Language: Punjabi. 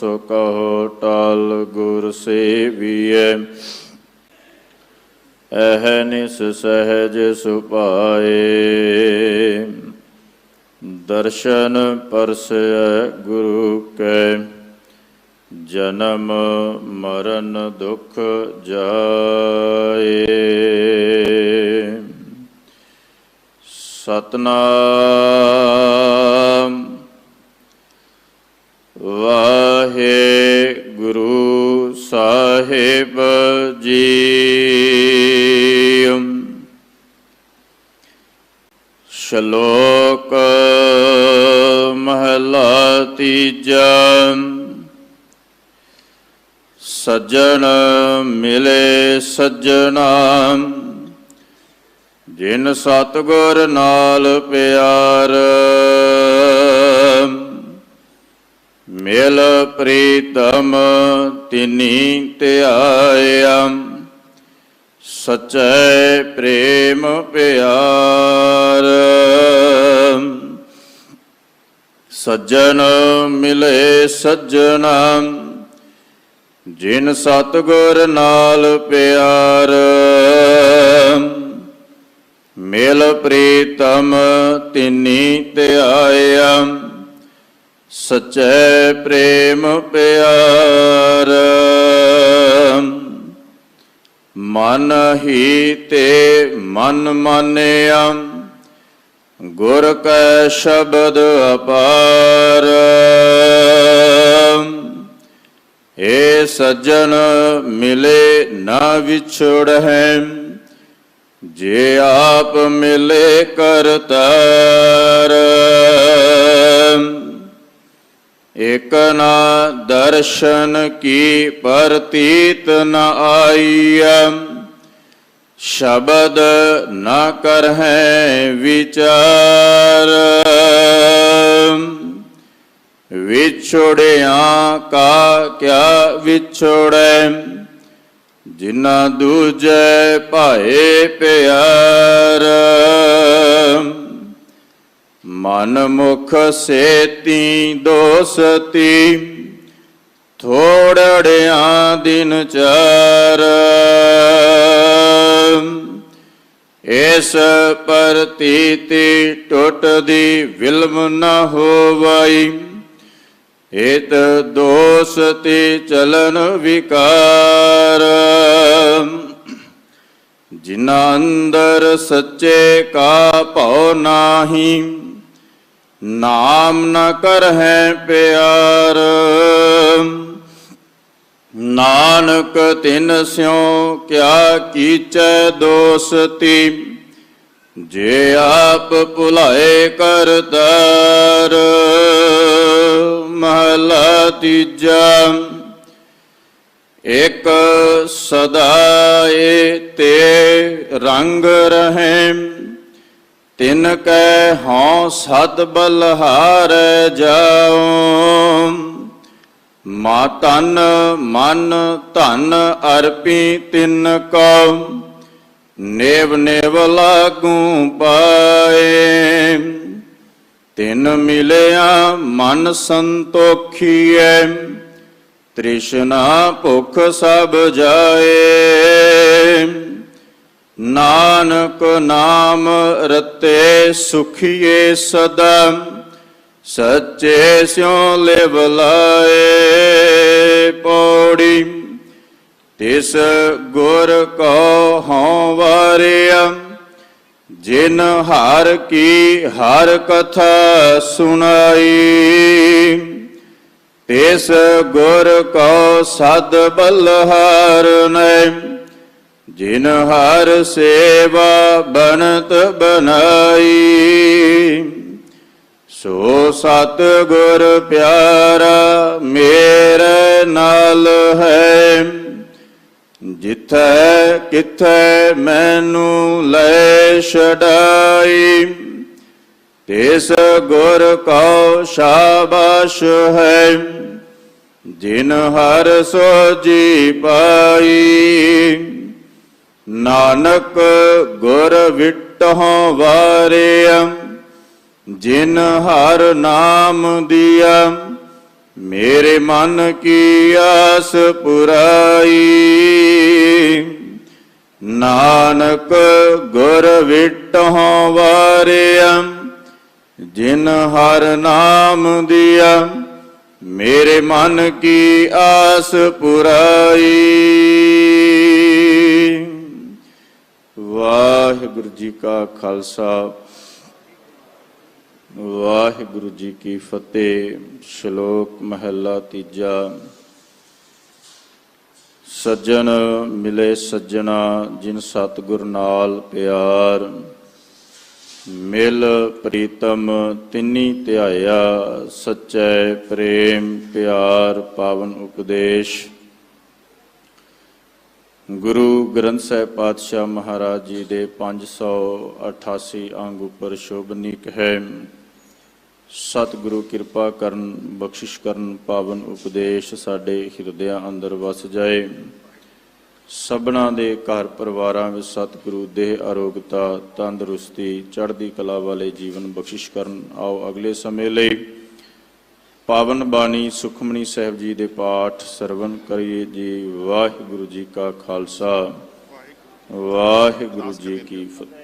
ਸੋ ਕਹੋ ਟਲ ਗੁਰ ਸੇਵੀਐ। ਐਹ ਨਿਸ ਸਹਿਜ ਸੁਪਾਏ ਦਰਸ਼ਨ ਪਰਸੈ ਗੁਰੂ ਕੈ। ਜਨਮ ਮਰਨ ਦੁਖ ਜਾਏ। ਸਤਨਾਮ ਸਾਹਿਬ ਜੀ। ਸ਼ਲੋਕ ਮਹਲਾ ਤੀਜਾ। ਸੱਜਣ ਮਿਲੇ ਸੱਜਣਾ ਜਿਨ ਸਤਗੁਰ ਨਾਲ ਪਿਆਰ। ਮਿਲ ਪ੍ਰੀਤਮ ਤਿਨੀ ਧਿਆਇਆ ਸਚੈ ਪ੍ਰੇਮ ਪਿਆਰ। ਸੱਜਣ ਮਿਲੇ ਸੱਜਣਾ, ਜਿਨ ਸਤਗੁਰ ਨਾਲ ਪਿਆਰ। ਮਿਲ ਪ੍ਰੀਤਮ ਤਿਨੀ ਧਿਆਇਆ ਸਚੈ ਪ੍ਰੇਮ ਪਿਆਰ। ਮਨ ਹੀ ਤੇ ਮਨ ਮਾਨਿਆ, ਗੁਰ ਕੈ ਸ਼ਬਦ ਅਪਾਰ। ਏ ਸੱਜਣ ਮਿਲੇ ਨਾ ਵਿਛੜ ਜੇ ਆਪ ਮਿਲੇ ਕਰਤਾਰ। ਇਕ ਨਾ ਦਰਸ਼ਨ ਕੀ ਪ੍ਰਤੀਤ ਨ ਆਈਐ? ਸ਼ਬਦ ਨ ਕਰਹਿ ਵਿਚਾਰ। ਵਿਛੋੜਿਆ ਕਾ ਕਿਆ ਵਿਛੋੜੈ? ਜਿਨਾ ਦੂਜੈ ਭਾਏ ਪਿਆਰ। ਮਨ ਮੁਖ ਸੇਤੀ ਦੋਸਤੀ, ਥੋੜੜਿਆਂ ਦਿਨ ਚਾਰ। ਇਸ ਪ੍ਰਤੀਤੀ ਟੁੱਟਦੀ ਵਿਲਮ ਨਾ ਹੋਵਈ ਏਤ ਦੋਸਤੀ ਚਲਨ ਵਿਕਾਰ। ਜਿਨਾ ਅੰਦਰ ਸੱਚੇ ਕਾ ਭਉ ਨਾਹੀ ਨਾਮ ਨ ਕਰਹਿ ਪਿਆਰ। ਨਾਨਕ ਤਿਨ ਸਿਉ ਕਿਆ ਕੀਚੈ ਦੋਸਤੀ, ਜੇ ਆਪ ਭੁਲਾਏ ਕਰਤਾਰ ਮਹਲਾ ਤੀਜਾ, ਇਕ ਸਦਾਏ ਤੇ ਰੰਗ ਰਹੇ ਤਿਨ ਕੈ ਹਉ ਸਦ ਬਲਹਾਰ ਜਾਉ। ਮਾ ਤਨ ਮਨ ਧਨ ਅਰਪੀ ਤਿਨ ਕਉ। ਨੇਵ ਨੇਵ ਲਾਗੂ ਪਾਏ। ਤਿਨ ਮਿਲਿਆ ਮਨ ਸੰਤੋਖੀਐ। ਤ੍ਰਿਸ਼ਨਾ ਭੁਖ ਸਭ ਜਾਏ। ਨਾਨਕ ਨਾਮ ਰਤੇ ਸੁਖੀਏ ਸਦਾ, ਸੱਚੇ ਸਿਉ ਲਿਵ ਲਾਏ ਪੌੜੀ। ਤਿਸ ਗੁਰ ਕੋ ਹਉ ਵਾਰਿਆ, ਜਿਨ ਹਰ ਕੀ ਹਰ ਕਥਾ ਸੁਣਾਈ। ਤਿਸ ਗੁਰ ਕੋ ਸਦ ਬਲਹਾਰ ਨੈ ਜਿਨ ਹਰ ਸੇਵਾ ਬਣਤ ਬਨਾਈ ਸੋ ਸਤ ਗੁਰ ਪਿਆਰਾ ਮੇਰੇ ਨਾਲ ਹੈ। ਜਿੱਥੈ ਕਿਥੈ ਮੈਨੂੰ ਲੈ ਛਡਾਈ, ਤਿਸ ਗੁਰ ਕਉ ਸ਼ਾਬਾਸ਼ ਹੈ। ਜਿਨ ਹਰ ਸੋਜੀ ਪਾਈ ਨਾਨਕ ਗੁਰ ਵਿਟਹੁ ਵਾਰਿਆ ਜਿਨ ਹਰ ਨਾਮ ਦਿਆ ਮੇਰੇ ਮਨ ਕੀ ਆਸ ਪੁਰਾਈ। ਨਾਨਕ ਗੁਰ ਵਿਟਹੁ ਵਾਰਿਆ ਜਿਨ ਹਰ ਨਾਮ ਦਿਆ ਮੇਰੇ ਮਨ ਕੀ ਆਸ ਪੁਰਾਈ। ਵਾਹਿਗੁਰੂ ਜੀ ਕਾ ਖਾਲਸਾ, ਵਾਹਿਗੁਰੂ ਜੀ ਕੀ ਫਤਿਹ, ਸ਼ਲੋਕ ਮਹੱਲਾ ਤੀਜਾ। ਸੱਜਣ ਮਿਲੇ ਸੱਜਣਾ, ਜਿਨ ਸਤਿਗੁਰ ਨਾਲ ਪਿਆਰ। ਮਿਲ ਪ੍ਰੀਤਮ ਤਿੰਨੀ ਧਿਆਇਆ, ਸੱਚੈ ਪ੍ਰੇਮ ਪਿਆਰ ਪਾਵਨ ਉਪਦੇਸ਼। ਗੁਰੂ ਗ੍ਰੰਥ ਸਾਹਿਬ ਪਾਤਸ਼ਾਹ ਮਹਾਰਾਜ ਜੀ ਦੇ 588 ਅੰਗ ਉੱਪਰ ਸ਼ੋਭਨੀਕ ਹੈ। ਸਤਿਗੁਰੂ ਕਿਰਪਾ ਕਰਨ, ਬਖਸ਼ਿਸ਼ ਕਰਨ, ਪਾਵਨ ਉਪਦੇਸ਼ ਸਾਡੇ ਹਿਰਦਿਆਂ ਅੰਦਰ ਵਸ ਜਾਏ। ਸਭਨਾ ਦੇ ਘਰ ਪਰਿਵਾਰਾਂ ਵਿੱਚ ਸਤਿਗੁਰੂ ਦੇਹ ਆਰੋਗਤਾ, ਤੰਦਰੁਸਤੀ, ਚੜ੍ਹਦੀ ਕਲਾ ਵਾਲੇ ਜੀਵਨ ਬਖਸ਼ਿਸ਼ ਕਰਨ ਆਓ ਅਗਲੇ ਸਮੇਂ ਲਈ। ਪਾਵਨ ਬਾਣੀ ਸੁਖਮਨੀ ਸਾਹਿਬ ਜੀ ਦੇ ਪਾਠ ਸਰਵਨ ਕਰੀਏ ਜੀ। ਵਾਹਿਗੁਰੂ ਜੀ ਕਾ ਖਾਲਸਾ। ਵਾਹਿਗੁਰੂ ਜੀ ਕੀ ਫਤਿਹ।